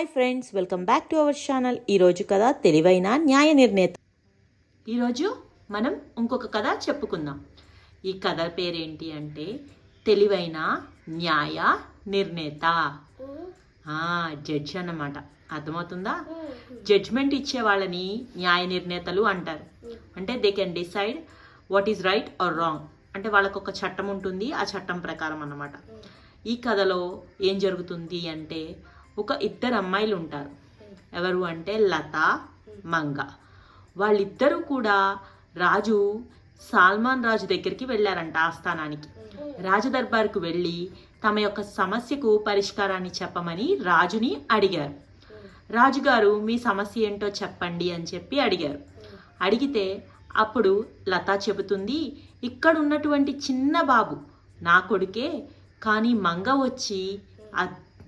Hi friends welcome back to our channel. ఈరోజు కథ తెలివైన న్యాయ నిర్ణేత. ఈరోజు మనం ఇంకొక కథ చెప్పుకుందాం. ఈ కథ పేరేంటి అంటే తెలివైన న్యాయ నిర్ణేత. జడ్జి అన్నమాట. అర్థమవుతుందా? జడ్జ్మెంట్ ఇచ్చే వాళ్ళని న్యాయ నిర్ణేతలు అంటారు. అంటే they can decide what is right or wrong అంటే వాళ్ళకు ఒక చట్టం ఉంటుంది ఆ చట్టం ప్రకారం అన్నమాట. ఈ కథలో ఏం జరుగుతుంది అంటే ఒక ఇద్దరు అమ్మాయిలు ఉంటారు. ఎవరు అంటే లత మంగ. వాళ్ళిద్దరూ కూడా రాజు సాల్మాన్ రాజు దగ్గరికి వెళ్ళారంట ఆస్థానానికి. రాజదర్బార్కు వెళ్ళి తమ యొక్క సమస్యకు పరిష్కారాన్ని చెప్పమని రాజుని అడిగారు. రాజుగారు మీ సమస్య ఏంటో చెప్పండి అని చెప్పి అడిగారు. అడిగితే అప్పుడు లత చెబుతుంది ఇక్కడ ఉన్నటువంటి చిన్న బాబు నా కొడుకే కానీ మంగ వచ్చి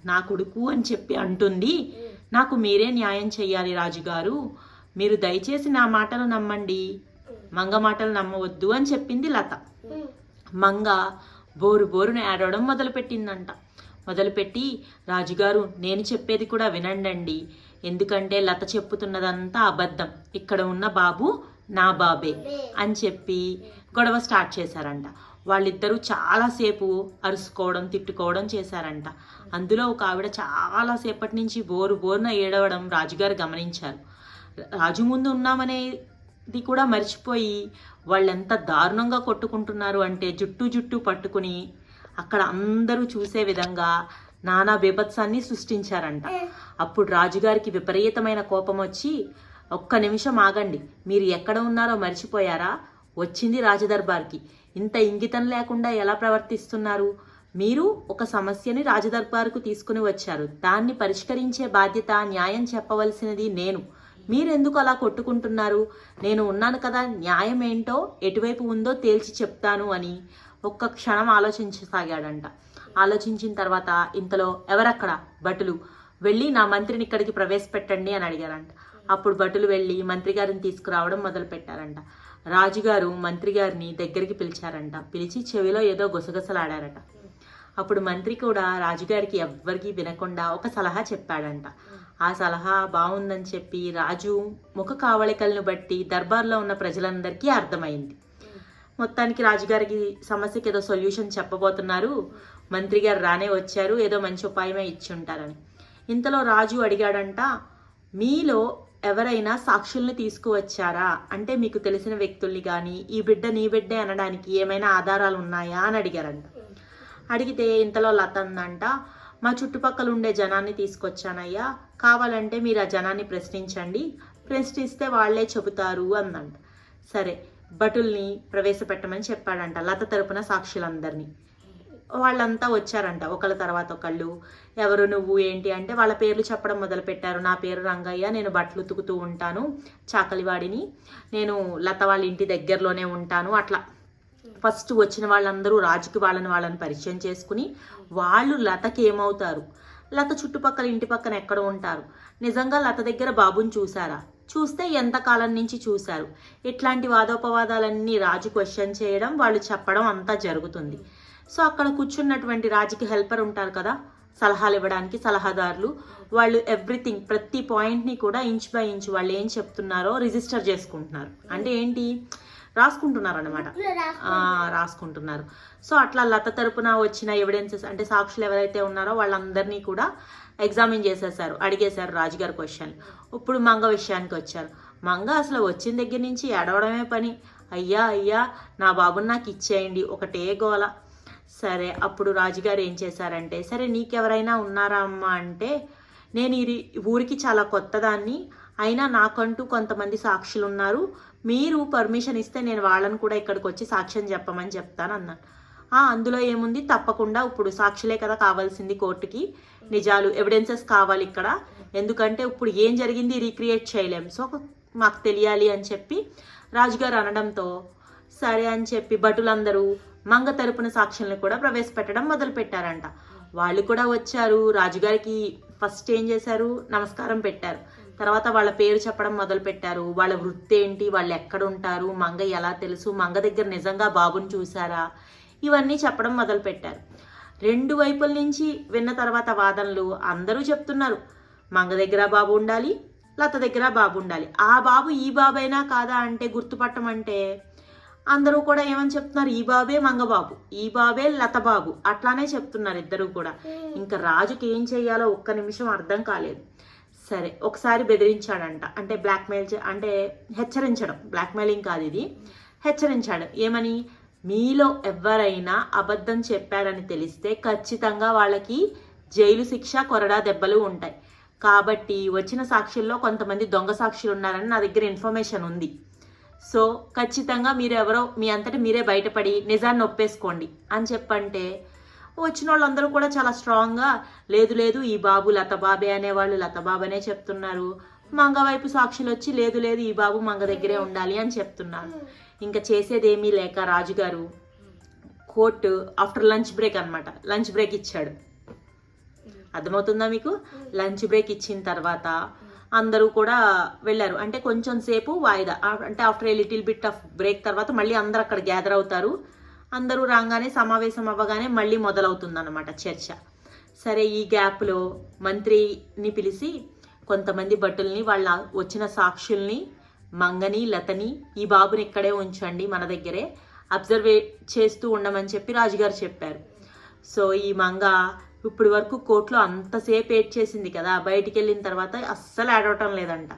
నా కొడుకు అని చెప్పి అంటుంది. నాకు మీరే న్యాయం చెయ్యాలి రాజుగారు. మీరు దయచేసి నా మాటలు నమ్మండి. మంగ మాటలు నమ్మవద్దు అని చెప్పింది లత. మంగ బోరు బోరును ఏడవడం మొదలుపెట్టిందంట. మొదలుపెట్టి రాజుగారు నేను చెప్పేది కూడా వినండండి. ఎందుకంటే లత చెప్పుతున్నదంతా అబద్ధం. ఇక్కడ ఉన్న బాబు నా బాబే అని చెప్పి గొడవ స్టార్ట్ చేశారంట. వాళ్ళిద్దరూ చాలాసేపు అరుసుకోవడం తిట్టుకోవడం చేశారంట. అందులో ఒక ఆవిడ చాలాసేపటి నుంచి బోరు బోరున ఏడవడం రాజుగారు గమనించారు. రాజు ముందు ఉన్నామనేది కూడా మర్చిపోయి వాళ్ళెంత దారుణంగా కొట్టుకుంటున్నారు అంటే జుట్టు జుట్టు పట్టుకుని అక్కడ అందరూ చూసే విధంగా నానా బీభత్సాన్ని సృష్టించారంట. అప్పుడు రాజుగారికి విపరీతమైన కోపం వచ్చి ఒక్క నిమిషం ఆగండి. మీరు ఎక్కడ ఉన్నారో మర్చిపోయారా? వచ్చింది రాజదర్బార్కి. ఇంత ఇంగితం లేకుండా ఎలా ప్రవర్తిస్తున్నారు? మీరు ఒక సమస్యని రాజదర్బార్కు తీసుకుని వచ్చారు. దాన్ని పరిష్కరించే బాధ్యత న్యాయం చెప్పవలసినది నేను. మీరెందుకు అలా కొట్టుకుంటున్నారు? నేను ఉన్నాను కదా న్యాయం ఏంటో ఎటువైపు ఉందో తేల్చి చెప్తాను అని ఒక్క క్షణం ఆలోచించసాగాడంట. ఆలోచించిన తర్వాత ఇంతలో ఎవరక్కడ? భటులు. వెళ్ళి నా మంత్రిని ఇక్కడికి ప్రవేశపెట్టండి అని అడిగారంట. అప్పుడు భటులు వెళ్ళి మంత్రి గారిని తీసుకురావడం మొదలుపెట్టారంట. రాజుగారు మంత్రి గారిని దగ్గరికి పిలిచారంట. పిలిచి చెవిలో ఏదో గుసగుసలాడారట. అప్పుడు మంత్రి కూడా రాజుగారికి ఎవ్వరికీ వినకుండా ఒక సలహా చెప్పాడంట. ఆ సలహా బాగుందని చెప్పి రాజు ముఖ కావళికలను బట్టి దర్బార్లో ఉన్న ప్రజలందరికీ అర్థమైంది. మొత్తానికి రాజుగారికి సమస్యకి ఏదో సొల్యూషన్ చెప్పబోతున్నారు. మంత్రి గారు రానే వచ్చారు. ఏదో మంచి ఉపాయమే ఇచ్చి ఉంటారని. ఇంతలో రాజు అడిగాడంట మీలో ఎవరైనా సాక్షుల్ని తీసుకువచ్చారా? అంటే మీకు తెలిసిన వ్యక్తుల్ని కానీ ఈ బిడ్డ నీ బిడ్డే అనడానికి ఏమైనా ఆధారాలు ఉన్నాయా? అని అడిగారంట. అడిగితే ఇంతలో లత అందంట మా చుట్టుపక్కల ఉండే జనాన్ని తీసుకొచ్చానయ్యా. కావాలంటే మీరు ఆ జనాన్ని ప్రశ్నించండి. ప్రశ్నిస్తే వాళ్ళే చెబుతారు అందంట సరే భటుల్ని ప్రవేశపెట్టమని చెప్పాడంట లత తరపున సాక్షులందరినీ. వాళ్ళంతా వచ్చారంట ఒకళ్ళ తర్వాత ఒకళ్ళు. ఎవరు నువ్వు ఏంటి అంటే వాళ్ళ పేర్లు చెప్పడం మొదలు పెట్టారు నా పేరు రంగయ్య నేను బట్టలు ఉతుకుతూ ఉంటాను చాకలివాడిని. నేను లత వాళ్ళ ఇంటి దగ్గరలోనే ఉంటాను. అట్లా ఫస్ట్ వచ్చిన వాళ్ళందరూ రాజుకి వాళ్ళని వాళ్ళని పరిచయం చేసుకుని వాళ్ళు లతకి ఏమవుతారు? లత చుట్టుపక్కల ఇంటి పక్కన ఎక్కడ ఉంటారు. నిజంగా లత దగ్గర బాబుని చూసారా? చూస్తే ఎంతకాలం నుంచి చూశారు? ఇట్లాంటి వాదోపవాదాలన్నీ రాజు క్వశ్చన్ చేయడం వాళ్ళు చెప్పడం అంతా జరుగుతుంది. సో అక్కడ కూర్చున్నటువంటి రాజుకి హెల్పర్ ఉంటారు కదా? సలహాలు ఇవ్వడానికి సలహాదారులు. వాళ్ళు ఎవ్రీథింగ్ ప్రతి పాయింట్ని కూడా ఇంచ్ బై ఇంచ్ వాళ్ళు ఏం చెప్తున్నారో రిజిస్టర్ చేసుకుంటున్నారు. అంటే ఏంటి? రాసుకుంటున్నారు అనమాట రాసుకుంటున్నారు. సో అట్లా లత తరపున వచ్చిన ఎవిడెన్సెస్ అంటే సాక్షులు ఎవరైతే ఉన్నారో వాళ్ళందరినీ కూడా ఎగ్జామిన్ చేసేసారు అడిగేశారు రాజుగారి క్వశ్చన్ ఇప్పుడు మంగ విషయానికి వచ్చారు. మంగ అసలు వచ్చిన దగ్గర నుంచి ఏడవడమే పని. అయ్యా అయ్యా నా బాబుని నాకు ఇచ్చేయండి ఒకటే గోల. సరే అప్పుడు రాజుగారు ఏం చేశారంటే సరే నీకెవరైనా ఉన్నారా అమ్మా అంటే నేను ఈ ఊరికి చాలా కొత్తదాన్ని అయినా నాకంటూ కొంతమంది సాక్షులు ఉన్నారు మీరు పర్మిషన్ ఇస్తే నేను వాళ్ళని కూడా ఇక్కడికి వచ్చి సాక్ష్యం చెప్పమని చెప్తాను అన్నాను "ఆ, అందులో ఏముంది? తప్పకుండా ఇప్పుడు సాక్షులే కదా కావాల్సింది కోర్టుకి. నిజాలు ఎవిడెన్సెస్ కావాలి ఇక్కడ. ఎందుకంటే ఇప్పుడు ఏం జరిగింది? రీక్రియేట్ చేయలేం. సో మాకు తెలియాలి అని చెప్పి రాజుగారు అనడంతో సరే అని చెప్పి భటులందరూ మంగ తరపున సాక్షుల్ని కూడా ప్రవేశపెట్టడం మొదలుపెట్టారంట. వాళ్ళు కూడా వచ్చారు. రాజుగారికి ఫస్ట్ ఏం చేశారు? నమస్కారం పెట్టారు. తర్వాత వాళ్ళ పేరు చెప్పడం మొదలు పెట్టారు వాళ్ళ వృత్తి ఏంటి? వాళ్ళు ఎక్కడ ఉంటారు మంగ ఎలా తెలుసు? మంగ దగ్గర నిజంగా బాబుని చూసారా ఇవన్నీ చెప్పడం మొదలు పెట్టారు రెండు వైపుల నుంచి విన్న తర్వాత వాదనలు అందరూ చెప్తున్నారు. మంగ దగ్గర బాబు ఉండాలి లత దగ్గర బాబు ఉండాలి. ఆ బాబు ఈ బాబైనా కాదా అంటే గుర్తుపట్టమంటే అందరూ కూడా ఏమని చెప్తున్నారు? ఈ బాబే మంగబాబు ఈ బాబే లత బాబు అట్లానే చెప్తున్నారు ఇద్దరు కూడా. ఇంకా రాజుకి ఏం చెయ్యాలో ఒక్క నిమిషం అర్థం కాలేదు. సరే ఒకసారి బెదిరించాడంట. అంటే బ్లాక్మెయిల్ అంటే హెచ్చరించడం. బ్లాక్మెయిలింగ్ కాదు ఇది. హెచ్చరించాడు. ఏమని? మీలో ఎవరైనా అబద్ధం చెప్పారని తెలిస్తే ఖచ్చితంగా వాళ్ళకి జైలు శిక్ష కొరడా దెబ్బలు ఉంటాయి. కాబట్టి వచ్చిన సాక్షుల్లో కొంతమంది దొంగ సాక్షులు ఉన్నారని నా దగ్గర ఇన్ఫర్మేషన్ ఉంది. సో ఖచ్చితంగా మీరు ఎవరో మీ అంతటి మీరే బయటపడి నిజాన్ని ఒప్పేసుకోండి. అని చెప్పంటే వచ్చిన వాళ్ళందరూ కూడా చాలా స్ట్రాంగ్గా లేదు లేదు ఈ బాబు లత బాబే అనేవాళ్ళు లత బాబనే చెప్తున్నారు. మంగ వైపు సాక్షులు వచ్చి లేదు లేదు ఈ బాబు మంగ దగ్గరే ఉండాలి అని చెప్తున్నారు. ఇంకా చేసేదేమీ లేక రాజుగారు కోర్టు ఆఫ్టర్ లంచ్ బ్రేక్ అన్నమాట. లంచ్ బ్రేక్ ఇచ్చాడు. అర్థమవుతుందా మీకు? లంచ్ బ్రేక్ ఇచ్చిన తర్వాత అందరూ కూడా వెళ్ళారు. అంటే కొంచెం సేపు వాయిదా. అంటే after a little bit of break తర్వాత మళ్ళీ అందరు అక్కడ గ్యాదర్ అవుతారు. అందరూ రాగానే సమావేశం అవ్వగానే మళ్ళీ మొదలవుతుందన్నమాట చర్చ. సరే ఈ గ్యాప్లో మంత్రిని పిలిచి కొంతమంది భటుల్ని వాళ్ళ వచ్చిన సాక్షుల్ని మంగని లతని ఈ బాబుని ఇక్కడే ఉంచండి మన దగ్గరే అబ్జర్వే చేస్తూ ఉండమని చెప్పి రాజుగారు చెప్పారు. సో ఈ మంగ ఇప్పుడు వరకు కోర్టులో అంతసేపు ఏడ్ చేసింది కదా బయటికి వెళ్ళిన తర్వాత అస్సలు ఆడవటం లేదంట.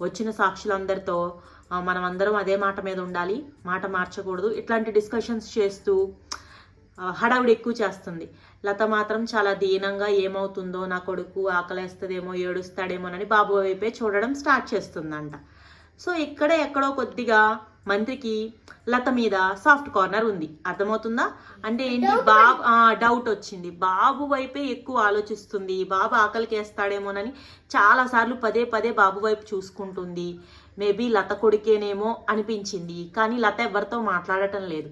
వచ్చిన సాక్షులందరితో మనం అందరం అదే మాట మీద ఉండాలి మాట మార్చకూడదు. ఇట్లాంటి డిస్కషన్స్ చేస్తూ హడావిడి ఎక్కువ చేస్తుంది. లత మాత్రం చాలా దీనంగా ఏమవుతుందో నా కొడుకు ఆకలేస్తుందేమో ఏడుస్తాడేమోనని బాబు వైపే చూడడం స్టార్ట్ చేస్తుందంట. సో ఇక్కడే ఎక్కడో కొద్దిగా మంత్రికి లత మీద సాఫ్ట్ కార్నర్ ఉంది. అర్థమవుతుందా? అంటే ఏంటి? బాబు డౌట్ వచ్చింది. బాబు వైపే ఎక్కువ ఆలోచిస్తుంది. బాబు ఆకలికి వేస్తాడేమోనని చాలా సార్లు పదే పదే బాబు వైపు చూసుకుంటుంది. మేబీ లత కొడుకేనేమో అనిపించింది కానీ లత ఎవరితో మాట్లాడటం లేదు.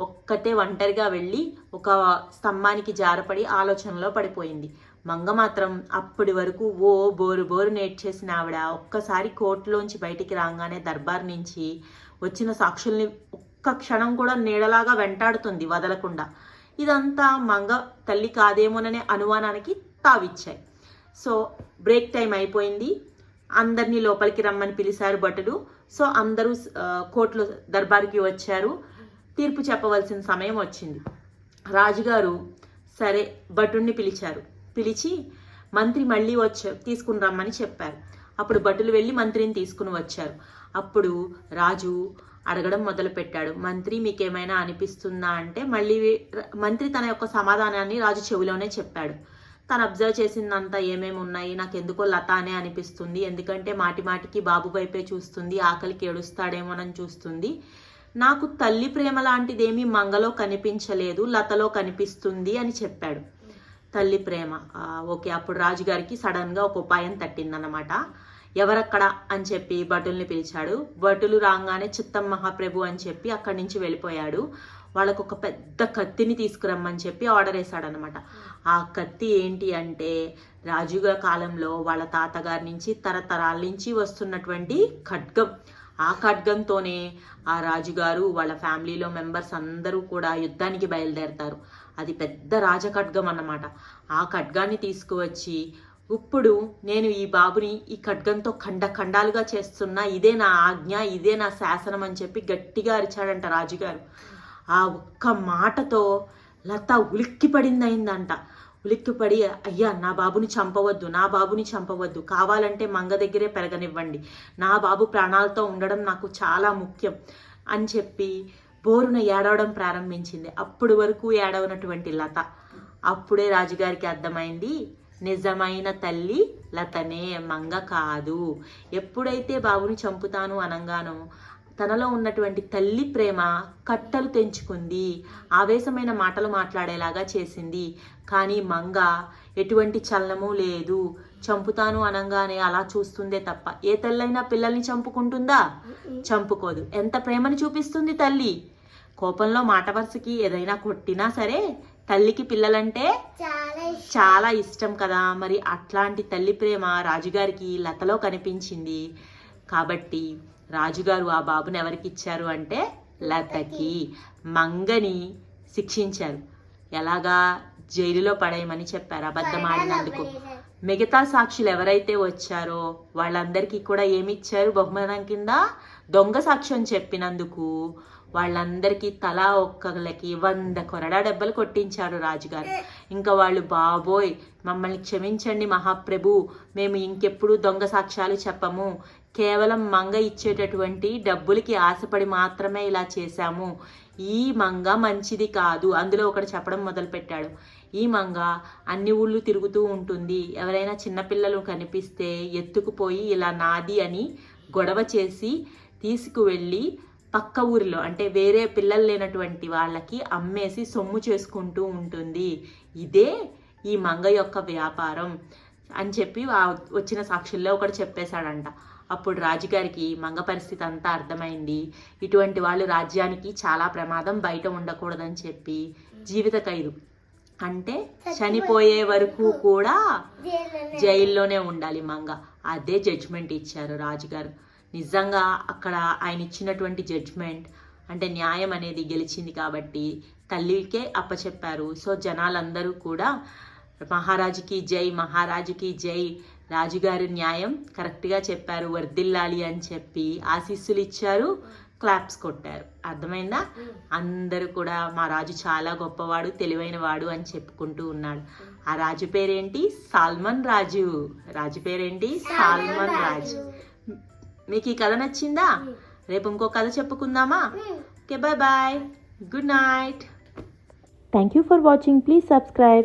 ఒక్కటే ఒంటరిగా వెళ్ళి ఒక స్తంభానికి జారపడి ఆలోచనలో పడిపోయింది. మంగ మాత్రం అప్పటి వరకు ఓ బోరు బోరు నేర్చేసిన ఆవిడ ఒక్కసారి కోర్టులోంచి బయటికి రాగానే దర్బార్ నుంచి వచ్చిన సాక్షుల్ని ఒక్క క్షణం కూడా నీడలాగా వెంటాడుతుంది వదలకుండా. ఇదంతా మంగ తల్లి కాదేమోననే అనుమానానికి తావిచ్చాయి. సో బ్రేక్ టైం అయిపోయింది. అందరినీ లోపలికి రమ్మని పిలిచారు భటులు. సో అందరూ కోర్టులో దర్బార్కి వచ్చారు. తీర్పు చెప్పవలసిన సమయం వచ్చింది. రాజుగారు సరే భటుణ్ణి పిలిచారు. పిలిచి మంత్రి మళ్ళీ వచ్చారు తీసుకుని రమ్మని చెప్పారు. అప్పుడు భటులు వెళ్ళి మంత్రిని తీసుకుని వచ్చారు. అప్పుడు రాజు అడగడం మొదలుపెట్టాడు. మంత్రి మీకేమైనా అనిపిస్తుందా అంటే మళ్ళీ మంత్రి తన యొక్క సమాధానాన్ని రాజు చెవిలోనే చెప్పాడు. తను అబ్జర్వ్ చేసిందంతా ఏమేమి ఉన్నాయి నాకు ఎందుకో లత అనే అనిపిస్తుంది. ఎందుకంటే మాటి మాటికి బాబు వైపే చూస్తుంది ఆకలికి ఏడుస్తాడేమోనని చూస్తుంది. నాకు తల్లి ప్రేమ లాంటిదేమీ మంగలో కనిపించలేదు లతలో కనిపిస్తుంది అని చెప్పాడు. తల్లి ప్రేమ. ఓకే అప్పుడు రాజుగారికి సడన్గా ఒక ఉపాయం తట్టిందనమాట ఎవరక్కడ అని చెప్పి భటుల్ని పిలిచాడు. భటులు రాగానే చిత్తం మహాప్రభు అని చెప్పి అక్కడి నుంచి వెళ్ళిపోయాడు. వాళ్ళకు ఒక పెద్ద కత్తిని తీసుకురమ్మని చెప్పి ఆర్డర్ వేశాడనమాట ఆ కత్తి ఏంటి అంటే రాజుగా కాలంలో వాళ్ళ తాతగారి నుంచి తరతరాల నుంచి వస్తున్నటువంటి ఖడ్గం. ఆ ఖడ్గంతోనే ఆ రాజుగారు వాళ్ళ ఫ్యామిలీలో మెంబర్స్ అందరూ కూడా యుద్ధానికి బయలుదేరతారు. అది పెద్ద రాజఖడ్గం అన్నమాట. ఆ ఖడ్గాన్ని తీసుకువచ్చి ఇప్పుడు నేను ఈ బాబుని ఈ ఖడ్గంతో ఖండ ఖండాలుగా చేస్తున్నా ఇదే నా ఆజ్ఞ ఇదే నా శాసనం అని చెప్పి గట్టిగా అరిచాడంట రాజుగారు. ఆ ఒక్క మాటతో లత ఉలిక్కిపడింది అయిందంట ఉలిక్కిపడి అయ్యా నా బాబుని చంపవద్దు నా బాబుని చంపవద్దు. కావాలంటే మంగ దగ్గరే పెరగనివ్వండి. నా బాబు ప్రాణాలతో ఉండడం నాకు చాలా ముఖ్యం అని చెప్పి బోరున ఏడవడం ప్రారంభించింది. అప్పుడు వరకు ఏడవనటువంటి లత. అప్పుడే రాజుగారికి అర్థమైంది నిజమైన తల్లి లతనే మంగ కాదు. ఎప్పుడైతే బాబుని చంపుతాను అనగానో తనలో ఉన్నటువంటి తల్లి ప్రేమ కట్టలు తెంచుకుంది ఆవేశమైన మాటలు మాట్లాడేలాగా చేసింది. కానీ మంగ ఎటువంటి చలనము లేదు. చంపుతాను అనగానే అలా చూస్తుందే తప్ప ఏ తల్లైనా పిల్లల్ని చంపుకుంటుందా? చంపుకోదు. ఎంత ప్రేమని చూపిస్తుంది తల్లి? కోపంలో మాట వరుసకి ఏదైనా కొట్టినా సరే తల్లికి పిల్లలంటే చాలా ఇష్టం. చాలా ఇష్టం కదా. మరి అట్లాంటి తల్లి ప్రేమ రాజుగారికి లతలో కనిపించింది. కాబట్టి రాజుగారు ఆ బాబుని ఎవరికి ఇచ్చారు అంటే లతకి. మంగని శిక్షించారు. ఎలాగా జైలులో పడేయమని చెప్పారు అబద్ధం ఆడినందుకు. మిగతా సాక్షులు ఎవరైతే వచ్చారో వాళ్ళందరికీ కూడా ఏమి ఇచ్చారు బహుమానం కింద? దొంగ సాక్ష్యం చెప్పినందుకు వాళ్ళందరికీ తలా ఒక్కళ్ళకి వంద కొరడా దెబ్బలు కొట్టించారు రాజుగారు. ఇంకా వాళ్ళు బాబోయ్ మమ్మల్ని క్షమించండి మహాప్రభు మేము ఇంకెప్పుడు దొంగ సాక్ష్యాలు చెప్పము. కేవలం మంగ ఇచ్చేటటువంటి డబ్బులకి ఆశపడి మాత్రమే ఇలా చేశాము. ఈ మంగ మంచిది కాదు. అందులో ఒకడు చెప్పడం మొదలుపెట్టాడు. ఈ మంగ అన్ని ఊళ్ళు తిరుగుతూ ఉంటుంది. ఎవరైనా చిన్నపిల్లలు కనిపిస్తే ఎత్తుకుపోయి ఇలా నాది అని గొడవ చేసి తీసుకువెళ్ళి పక్క ఊరిలో అంటే వేరే పిల్లలు లేనటువంటి వాళ్ళకి అమ్మేసి సొమ్ము చేసుకుంటూ ఉంటుంది. ఇదే ఈ మంగ యొక్క వ్యాపారం అని చెప్పి వచ్చిన సాక్షుల్లో ఒకటి చెప్పేశాడంట. అప్పుడు రాజుగారికి మంగ పరిస్థితి అంతా అర్థమైంది. ఇటువంటి వాళ్ళు రాజ్యానికి చాలా ప్రమాదం బయట ఉండకూడదని చెప్పి జీవిత ఖైదు. అంటే చనిపోయే వరకు కూడా జైల్లోనే ఉండాలి మంగ. అదే జడ్జ్మెంట్ ఇచ్చారు రాజుగారు. నిజంగా అక్కడ ఆయన ఇచ్చినటువంటి జడ్జ్మెంట్ అంటే న్యాయం అనేది గెలిచింది కాబట్టి తల్లికే అప్పచెప్పారు. సో జనాలందరూ కూడా మహారాజుకి జై మహారాజుకి జై రాజుగారి న్యాయం కరెక్ట్గా చెప్పారు వర్దిల్లాలి అని చెప్పి ఆశీస్సులు ఇచ్చారు క్లాప్స్ కొట్టారు. అర్థమైందా? అందరూ కూడా మా రాజు చాలా గొప్పవాడు తెలివైన వాడు అని చెప్పుకుంటూ ఉన్నాడు. ఆ రాజు పేరేంటి? సాల్మన్ రాజు. రాజు పేరేంటి? సాల్మన్ రాజు. మీకు ఈ కథ నచ్చిందా? రేపు ఇంకో కథ చెప్పుకుందామా? Okay bye bye. Good night. Thank you for watching please subscribe